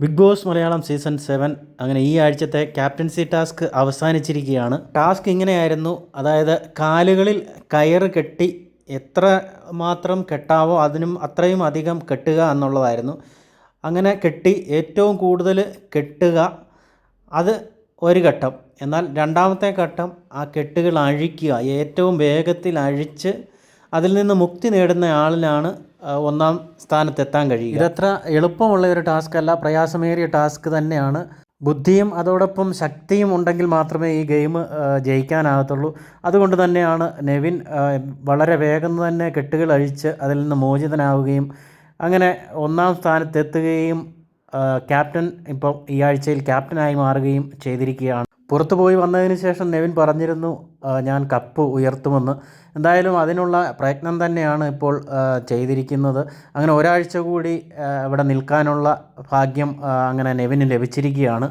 Bigg Boss Malayalam season seven അങ്ങനെ ഈ ആഴ്ചത്തെ ക്യാപ്റ്റൻസി ടാസ്ക് അവസാനിച്ചിരിക്കുകയാണ്. ടാസ്ക് ഇങ്ങനെയായിരുന്നു. അതായത് കാലുകളിൽ കയറ് കെട്ടി എത്ര മാത്രം കെട്ടാവോ അതിനും അത്രയും അധികം കെട്ടുക എന്നുള്ളതായിരുന്നു. അങ്ങനെ കെട്ടി ഏറ്റവും കൂടുതൽ കെട്ടുക അത് ഒരു ഘട്ടം. എന്നാൽ രണ്ടാമത്തെ ഘട്ടം ആ കെട്ടുകൾ അഴിക്കുക ഏറ്റവും വേഗത്തിൽ അഴിച്ച് അതിൽ നിന്ന് മുക്തി നേടുന്ന ആളിനാണ് ആ, ഒന്നാം സ്ഥാനത്തെത്താൻ കഴിയും ഇതത്ര എളുപ്പമുള്ള ഒരു ടാസ്ക് അല്ല പ്രയാസമേറിയ ടാസ്ക് തന്നെയാണ്. ബുദ്ധിയും അതോടൊപ്പം ശക്തിയും ഉണ്ടെങ്കിൽ മാത്രമേ ഈ ഗെയിം ജയിക്കാനാകത്തുള്ളൂ. അതുകൊണ്ട് തന്നെയാണ് നെവിൻ വളരെ വേഗം തന്നെ കെട്ടുകൾ അഴിച്ച് അതിൽ നിന്ന് മോചിതനാവുകയും അങ്ങനെ ഒന്നാം സ്ഥാനത്തെത്തുകയും ക്യാപ്റ്റൻ ഇപ്പോൾ ഈ ആഴ്ചയിൽ ക്യാപ്റ്റനായി മാറുകയും ചെയ്തിരിക്കുകയാണ്. പുറത്തു പോയി വന്നതിന് ശേഷം നെവിൻ പറഞ്ഞിരുന്നു ഞാൻ കപ്പ് ഉയർത്തുമെന്ന്. എന്തായാലും അതിനുള്ള പ്രയത്നം തന്നെയാണ് ഇപ്പോൾ ചെയ്തിരിക്കുന്നത്. അങ്ങനെ ഒരാഴ്ച കൂടി ഇവിടെ നിൽക്കാനുള്ള ഭാഗ്യം അങ്ങനെ നെവിന് ലഭിച്ചിരിക്കുകയാണ്.